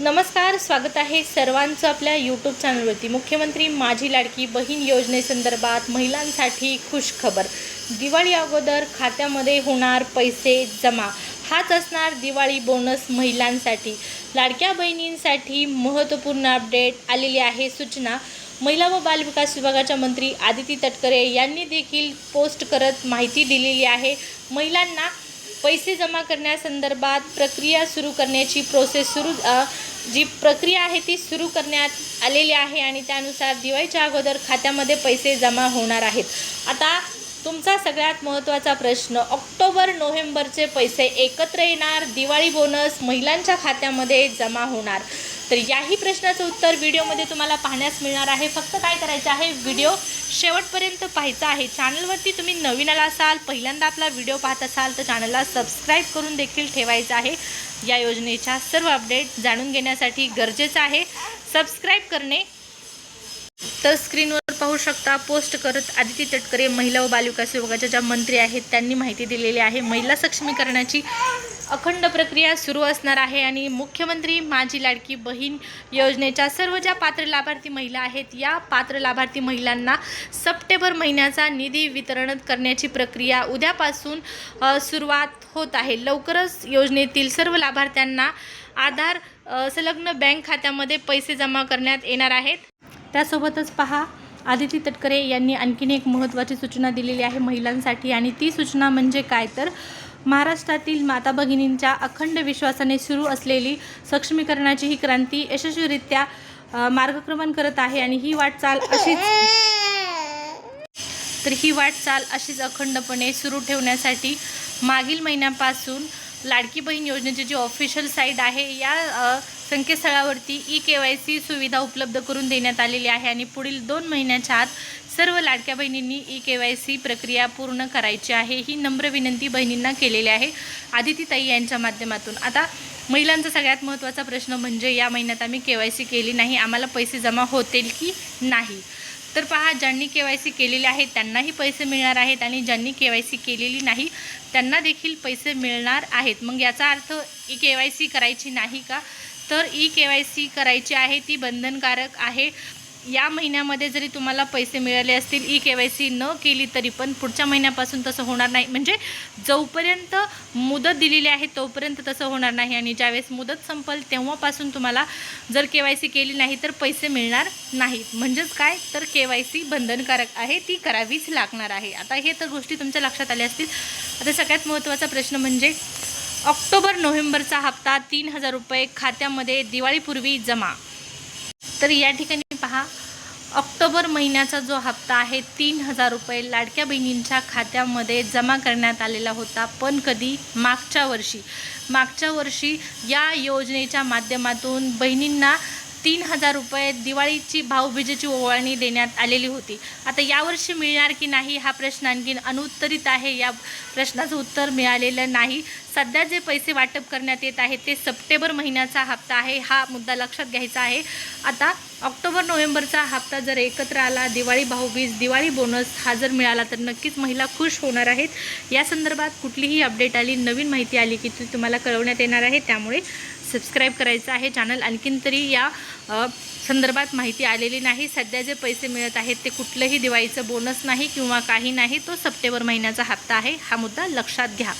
नमस्कार स्वागत आहे सर्वांचं आपल्या यूट्यूब चॅनलवरती मुख्यमंत्री माझी लाडकी बहीण योजनेसंदर्भात महिलांसाठी खुश खबर दिवाळी अगोदर खात्यामध्ये होणार पैसे जमा. हाच असणार दिवाळी बोनस महिलांसाठी. लाडक्या बहिणींसाठी महत्त्वपूर्ण अपडेट आलेली आहे सूचना. महिला व बालविकास विभागाच्या मंत्री आदिती तटकरे यांनी देखील पोस्ट करत माहिती दिलेली आहे. महिलांना पैसे जमा करण्यासंदर्भात प्रक्रिया सुरू करण्याची प्रोसेस सुरू जी प्रक्रिया आहे ती सुरू करण्यात आलेली आहे आणि त्यानुसार दिवाळीच्या अगोदर खात्यामध्ये पैसे जमा होणार आहेत. आता तुमचा सगळ्यात महत्त्वाचा प्रश्न ऑक्टोबर नोव्हेंबरचे पैसे एकत्र येणार दिवाळी बोनस महिलांच्या खात्यामध्ये जमा होणार. तर याही प्रश्नाचं उत्तर व्हिडिओमध्ये तुम्हाला पाहण्यास मिळणार आहे. फक्त काय करायचं आहे व्हिडिओ शेवटपर्यंत पाहायचा आहे. चॅनलवरती तुम्ही नवीन आला असाल पहिल्यांदा आपला व्हिडिओ पाहत असाल तर चॅनलला सबस्क्राईब करून देखील ठेवायचं आहे. या योजनेच्या सर्व अपडेट जाणून घेण्यासाठी गरजेचं आहे. सबस्क्राईब करणे. तर स्क्रीनवर पाहू शकता पोस्ट करत आदिती तटकरे महिला व बालविकास विभागाच्या ज्या मंत्री आहेत त्यांनी माहिती दिलेली आहे. महिला सक्षमीकरणाची अखंड प्रक्रिया सुरू असणार आहे आणि मुख्यमंत्री माझी लाडकी बहीण योजनेच्या सर्व ज्या पात्र लाभार्थी महिला आहेत या पात्र लाभार्थी महिलांना सप्टेंबर महिन्याचा निधी वितरण करण्याची प्रक्रिया उद्यापासून सुरुवात होत आहे. लवकरच योजनेतील सर्व लाभार्थ्यांना आधार संलग्न बँक खात्यामध्ये पैसे जमा करण्यात येणार आहेत. त्यासोबतच पहा आदिती तटकरे यांनी आणखीन एक महत्त्वाची सूचना दिलेली आहे महिलांसाठी आणि ती सूचना म्हणजे काय? तर महाराष्ट्रातील माता भगिनींच्या अखंड विश्वासाने सुरू असलेली सक्षमीकरणाची ही क्रांती यशस्वीरित्या मार्गक्रमण करत आहे आणि ही वाटचाल अशीच तर ही वाटचाल अशीच अखंडपणे सुरू ठेवण्यासाठी मागील महिन्यापासून लाडकी बहीण योजनेची जी ऑफिशियल साईट आहे या संकेतस्थळावरती ई के वाय सी सुविधा उपलब्ध करून देण्यात आलेली आहे आणि पुढील दोन महिन्याच्या आत सर्व लाडक्या बहिणींनी ई के वाय सी प्रक्रिया पूर्ण करायची आहे ही नम्र विनंती बहिणींना केलेली आहे आदितीताई यांच्या माध्यमातून. आता महिलांचा सगळ्यात महत्त्वाचा प्रश्न म्हणजे या महिन्यात आम्ही के वाय सी केली नाही आम्हाला पैसे जमा होतील की नाही? तर पहा ज्यांनी के वाय सी केलेले आहे त्यांनाही पैसे मिळणार आहेत आणि ज्यांनी के वाय सी केलेली नाही त्यांना देखील पैसे मिळणार आहेत. मग याचा अर्थ ई के वाय सी करायची नाही का? तर ई के वाय सी करायची आहे ती बंधनकारक आहे. या महिन्यामध्ये जरी तुम्हाला पैसे मिळाले असतील ई के वाय सी न केली तरी पण पुढच्या महिन्यापासून तसं होणार नाही. म्हणजे जोपर्यंत मुदत दिलेली आहे तोपर्यंत तसं होणार नाही. आणि ज्यावेळेस मुदत संपल तेव्हापासून तुम्हाला जर के वाय सी केली नाही तर पैसे मिळणार नाहीत. म्हणजेच काय? तर के वाय सी बंधनकारक आहे ती करावीच लागणार आहे. आता हे तर गोष्टी तुमच्या लक्षात आल्या असतील. आता सगळ्यात महत्त्वाचा प्रश्न म्हणजे ऑक्टोबर नोव्हेंबरचा हप्ता तीन हजार रुपये खात्यामध्ये दिवाळीपूर्वी जमा. तर या ठिकाणी पहा. ऑक्टोबर महिन्याचा जो हप्ता आहे तीन हजार रुपये लाडक्या बहिणींच्या खात्यामध्ये जमा करण्यात आलेला होता. पण कधी? मागच्या वर्षी. मागच्या वर्षी या योजनेच्या माध्यमातून बहिणींना तीन हजार रुपये दिवाळीची भाऊबीजेची ओवाळणी देण्यात आलेली होती. आता यावर्षी मिळणार की नाही हा प्रश्न आणखीन अनुत्तरित आहे. या प्रश्नाचं उत्तर मिळालेलं नाही. सध्या जे पैसे वाटप करण्यात येत आहे ते सप्टेंबर महिन्याचा हप्ता आहे. हा मुद्दा लक्षात घ्यायचा आहे. आता ऑक्टोबर नोव्हेंबरचा हप्ता जर एकत्र आला दिवाळी भाऊबीज दिवाळी बोनस हा जर मिळाला तर नक्कीच महिला खुश होणार आहेत. या संदर्भात कुठलीही अपडेट आली नवीन माहिती आली की ती तुम्हाला कळवण्यात येणार आहे. त्यामुळे सबस्क्राईब करायचं आहे. चॅनल आणखीन तरी या संदर्भात माहिती आलेली नाही. सध्या जे पैसे मिळत आहेत ते कुठलंही दिवाळीचं बोनस नाही किंवा काही नाही. तो सप्टेंबर महिन्याचा हप्ता आहे. हा मुद्दा लक्षात घ्या.